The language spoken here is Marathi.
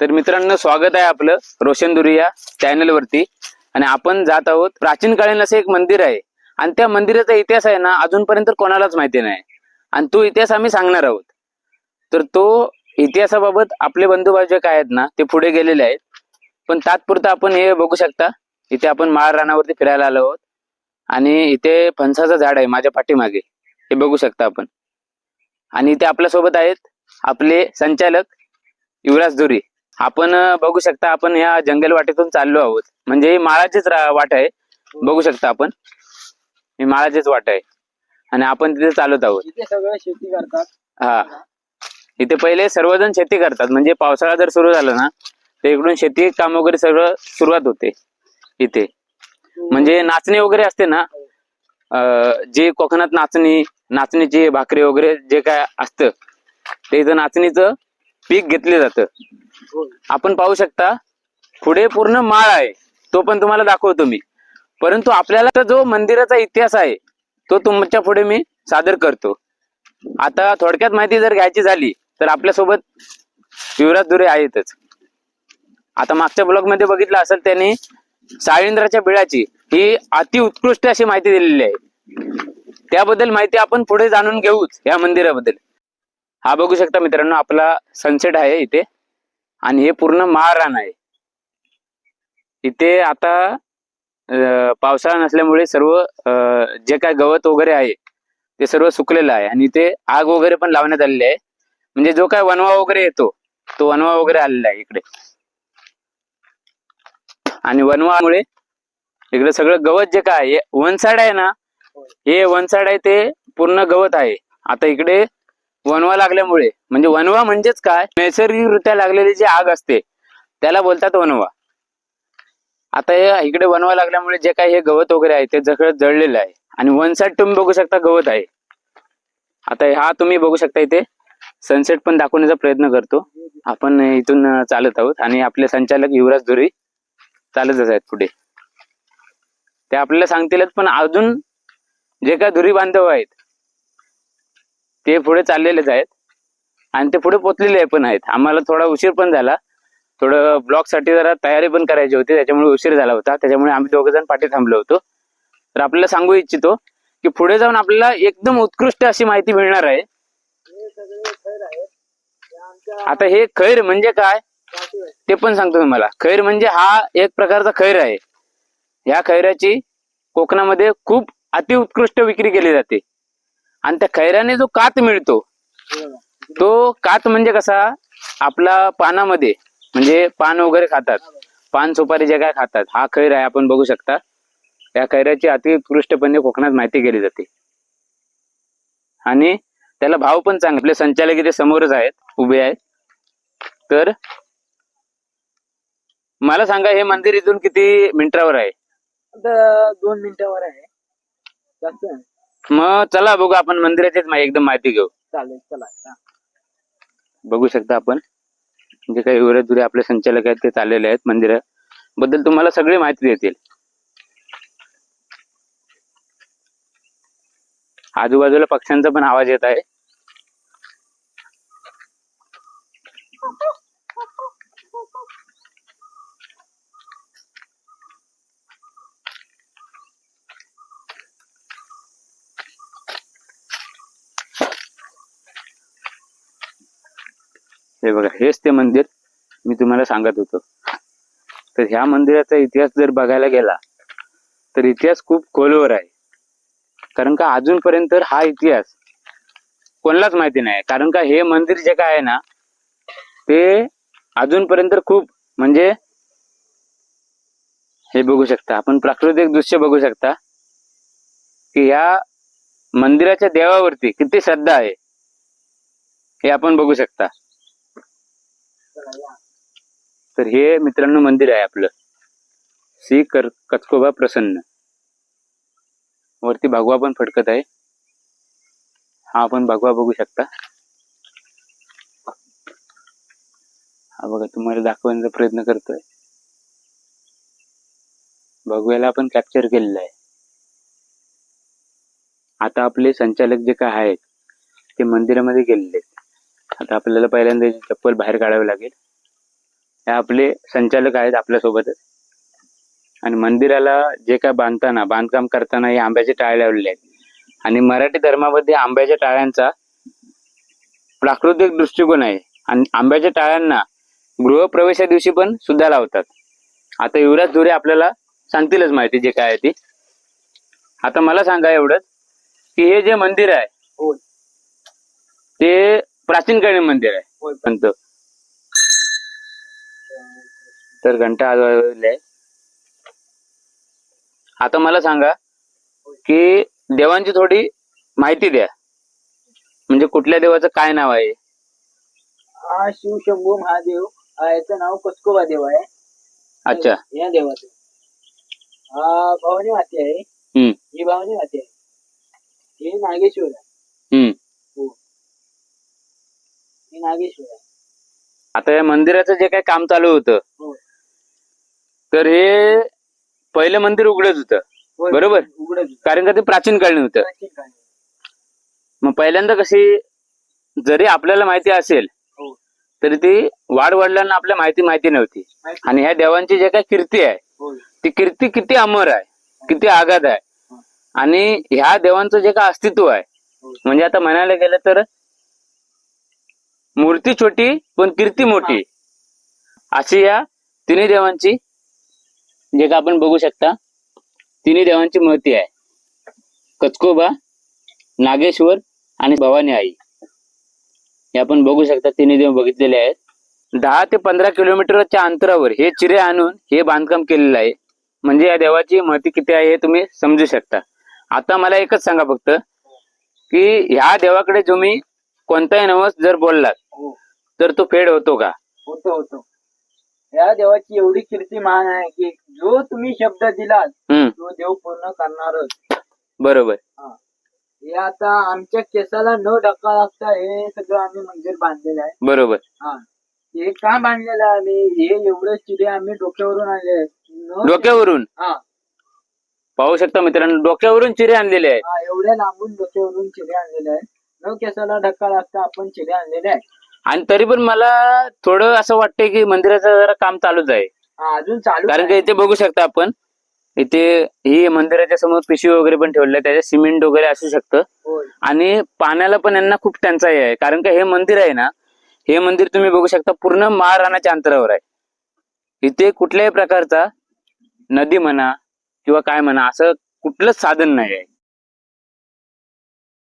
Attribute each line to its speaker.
Speaker 1: तर मित्रांनो स्वागत आहे आपलं रोशनदुरी या चॅनल वरती. आणि आपण जात आहोत प्राचीन कालीन असं एक मंदिर आहे. आणि त्या मंदिराचा इतिहास आहे ना अजूनपर्यंत कोणालाच माहिती नाही. आणि तो इतिहास आम्ही सांगणार आहोत. तर तो इतिहासाबाबत आपले बंधू जे काय आहेत ना ते पुढे गेलेले आहेत. पण तात्पुरतं आपण हे बघू शकता इथे आपण माळ रानावरती फिरायला आलो आहोत. आणि इथे फणसाचं झाड आहे माझ्या पाठीमागे. हे बघू शकता आपण. आणि इथे आपल्यासोबत आहेत आपले संचालक युवराज धुरी आपण बघू शकता आपण या जंगल वाटेतून चाललो आहोत. म्हणजे ही माळाचीच वाट आहे. बघू शकता आपण. ही माळाचीच वाट आहे. आणि आपण तिथे चालत आहोत.
Speaker 2: सगळं शेती करतात.
Speaker 1: हा. इथे पहिले सर्वजण शेती करतात. म्हणजे पावसाळा जर सुरू झाला ना तर इकडून शेती काम वगैरे सगळं सुरुवात होते इथे. म्हणजे नाचणी वगैरे असते ना जे कोकणात नाचणी नाचणीची भाकरी वगैरे जे काय असतं ते इथं नाचणीचं पीक घेतले जातं. आपण पाहू शकता पुढे पूर्ण माळ आहे. तो पण तुम्हाला दाखवतो मी. परंतु आपल्याला जो मंदिराचा इतिहास आहे तो तुमच्यापुढे मी सादर करतो. आता थोडक्यात माहिती जर घ्यायची झाली तर आपल्यासोबत युवराज दुरे आहेतच. आता मागच्या ब्लॉगमध्ये बघितलं असेल त्यांनी साळिंद्राच्या बिळाची ही अति उत्कृष्ट अशी माहिती दिलेली आहे. त्याबद्दल माहिती आपण पुढे जाणून घेऊच या मंदिराबद्दल. हा बघू शकता मित्रांनो आपला सनसेट आहे इथे. आणि हे पूर्ण महारान आहे. इथे आता पावसाळा नसल्यामुळे सर्व जे काय गवत वगैरे आहे ते सर्व सुकलेलं आहे. आणि इथे आग वगैरे पण लावण्यात आलेली आहे. म्हणजे जो काय वनवा वगैरे येतो तो वनवा वगैरे आलेला आहे इकडे. आणि वनवामुळे इकडे सगळं गवत जे काय आहे वनसाड आहे ना? हे वनसाड आहे ते पूर्ण गवत आहे. आता इकडे वनवा लागल्यामुळे. म्हणजे वणवा म्हणजेच काय? नैसर्गिकरित्या लागलेली जी आग असते त्याला बोलतात वनवा आता हे इकडे वणवा लागल्यामुळे जे काही हे गवत वगैरे आहे ते सगळं जळलेलं आहे. आणि वनसाइड तुम्ही बघू शकता गवत आहे. आता हा तुम्ही बघू शकता इथे. सनसेट पण दाखवण्याचा प्रयत्न करतो. आपण इथून चालत आहोत. आणि आपले संचालक युवराज धुरी चालतच आहेत पुढे. ते आपल्याला सांगतीलच पण अजून जे काय धुरी बांधव आहेत ते पुढे चाललेलेच आहेत. आणि ते पुढे पोचलेले पण आहेत. आम्हाला थोडा उशीर पण झाला. थोडं ब्लॉगसाठी जरा तयारी पण करायची होती. त्याच्यामुळे उशीर झाला होता. त्याच्यामुळे आम्ही दोघं जण पाठी थांबलो होतो. तर आपल्याला सांगू इच्छितो की पुढे जाऊन आपल्याला एकदम उत्कृष्ट अशी माहिती मिळणार आहे.
Speaker 2: खैर
Speaker 1: आता हे खैर म्हणजे काय? ते पण सांगतो तुम्हाला. खैर म्हणजे हा एक प्रकारचा खैर आहे. या खैराची कोकणामध्ये खूप अतिउत्कृष्ट विक्री केली जाते. आणि त्या खैऱ्याने जो कात मिळतो तो कात म्हणजे कसा? आपला पानामध्ये म्हणजे पान वगैरे खातात. पान सुपारी जे काय खातात हा खैर आहे आपण बघू शकता. या खैराची अतिकृष्टपणे कोकणात माहिती केली जाते. आणि त्याला भाव पण चांगले आपले संचालक इथे समोरच आहेत उभे आहेत. तर मला सांगा हे मंदिर इथून किती मिनिटावर आहे?
Speaker 2: दोन मिनिटावर आहे. जास्त
Speaker 1: मग चला बघू आपण मंदिराचीच मा- एकदम माहिती घेऊ.
Speaker 2: चालेल चला हा.
Speaker 1: बघू शकता आपण. जे काही उरे आपले संचालक आहेत ते चाललेले आहेत मंदिराबद्दल तुम्हाला सगळी माहिती देतील. आजूबाजूला पक्ष्यांचा पण आवाज येत आहे. हे बघा हेच ते मंदिर मी तुम्हाला सांगत होतो. तर ह्या मंदिराचा इतिहास जर बघायला गेला तर इतिहास खूप खोलवर आहे. कारण का अजूनपर्यंत हा इतिहास कोणालाच माहिती नाही. कारण का हे मंदिर जे काय आहे ना ते अजूनपर्यंत खूप म्हणजे हे बघू शकता. आपण प्राकृतिक दृश्य बघू शकता. की या मंदिराच्या देवावरती किती श्रद्धा आहे हे आपण बघू शकता. तर हे मित्रांनो मंदिर आहे आपलं. श्री कर कचकोबा प्रसन्न. वरती भगवा पण फडकत आहे. हा आपण भगवा बघू शकता. हा बघा तुम्हाला दाखवण्याचा प्रयत्न करतोय. भगव्याला आपण कॅप्चर केलेलं आहे. आता आपले संचालक जे काय आहेत ते मंदिरामध्ये गेलेले आहेत. आता आपल्याला पहिल्यांदा चप्पल बाहेर काढावी लागेल. हे आपले संचालक आहेत आपल्यासोबतच. आणि मंदिराला जे काय बांधताना बांधकाम करताना हे आंब्याचे टाळे लावलेले आहेत. आणि मराठी धर्मामध्ये आंब्याच्या टाळ्यांचा प्राकृतिक दृष्टिकोन आहे. आणि आंब्याच्या टाळ्यांना गृहप्रवेशा दिवशी पण सुद्धा लावतात. आता युवराज धुरे आपल्याला सांगतीलच माहिती जे काय आहे ती. आता मला सांगा एवढंच की हे जे मंदिर आहे ते प्राचीन कालीन मंदिर आहे. म्हणतो तर घंटा आज वाजवलेली आहे. आता मला सांगा की देवांची थोडी माहिती द्या. म्हणजे कुठल्या देवाचं काय नाव आहे?
Speaker 2: हा शिव शंभू महादेव याचं नाव कसकोबा देव आहे.
Speaker 1: अच्छा.
Speaker 2: या देवाचं. हा भवानी माती आहे.
Speaker 1: हम्म.
Speaker 2: ही भवानी माती आहे. हे नागेश्वर आहे
Speaker 1: हम्म
Speaker 2: हो हे नागेश्वर आहे
Speaker 1: आता या मंदिराचं जे काही काम चालू होतं
Speaker 2: हो.
Speaker 1: तर हे पहिलं मंदिर उघडच होतं.
Speaker 2: होय,
Speaker 1: बरोबर.
Speaker 2: उघडच होतं.
Speaker 1: कारण का ते प्राचीन कालीन होतं
Speaker 2: प्राचीन काळी.
Speaker 1: मग पहिल्यांदा कशी जरी आपल्याला माहिती असेल
Speaker 2: हो.
Speaker 1: तरी ती वाढ वडिलांना आपल्या माहिती माहिती नव्हती.
Speaker 2: माहिती
Speaker 1: आणि ह्या देवांची जे काही कीर्ती आहे
Speaker 2: होय
Speaker 1: ती कीर्ती किती अमर आहे किती आघात आहे. आणि ह्या देवांचं जे काय अस्तित्व आहे. म्हणजे आता म्हणायला गेलं तर मूर्ती छोटी पण कीर्ती मोठी. अशी या तिन्ही देवांची जे का आपण बघू शकता तिन्ही देवांची मूर्ती आहे. कचकोबा नागेश्वर आणि भवानी आई. हे आपण बघू शकता तिन्ही देव बघितलेले आहेत. दहा ते पंधरा किलोमीटरच्या अंतरावर हे चिरे आणून हे बांधकाम केलेलं आहे. म्हणजे या देवाची महती किती आहे हे तुम्ही समजू शकता. आता मला एकच सांगा फक्त की ह्या देवाकडे तुम्ही कोणताही नवस जर बोललात तर तो फेड होतो का?
Speaker 2: होतो होतो. या देवाची एवढी कीर्ती महान आहे की जो तुम्ही शब्द दिलात
Speaker 1: हम्म.
Speaker 2: तो देव पूर्ण करणारच.
Speaker 1: बरोबर.
Speaker 2: हा. हे आता आमच्या केसाला न धक्का लागता हे सगळं आम्ही मंदिर बांधलेलं आहे.
Speaker 1: बरोबर.
Speaker 2: हा. हे का बांधलेलं आहे आम्ही? हे एवढे चिरे आम्ही डोक्यावरून आणले आहेत. न-
Speaker 1: डोक्यावरून?
Speaker 2: हा.
Speaker 1: पाहू शकता मित्रांनो डोक्यावरून चिरे आणलेले आहेत.
Speaker 2: हा एवढ्या लांबून डोक्यावरून चिरे आणलेले आहेत. न केसाला धक्का लागता आपण चिरे आणलेले आहेत.
Speaker 1: आणि तरी पण मला थोडं असं वाटतंय की मंदिराचं जरा काम चालूच आहे.
Speaker 2: हा, अजून चालू
Speaker 1: कारण की इथे बघू शकता आपण इथे ही मंदिराच्या समोर पिशवी वगैरे पण ठेवली आहे त्याच्यात सिमेंट वगैरे असू शकतं.
Speaker 2: होय.
Speaker 1: आणि पाण्याला पण यांना खूप टंचाई आहे कारण का हे मंदिर आहे ना हे मंदिर तुम्ही बघू शकता पूर्ण महाराणाच्या अंतरावर आहे. इथे कुठल्याही प्रकारचा नदी म्हणा किंवा काय म्हणा असं कुठलंच साधन नाही आहे.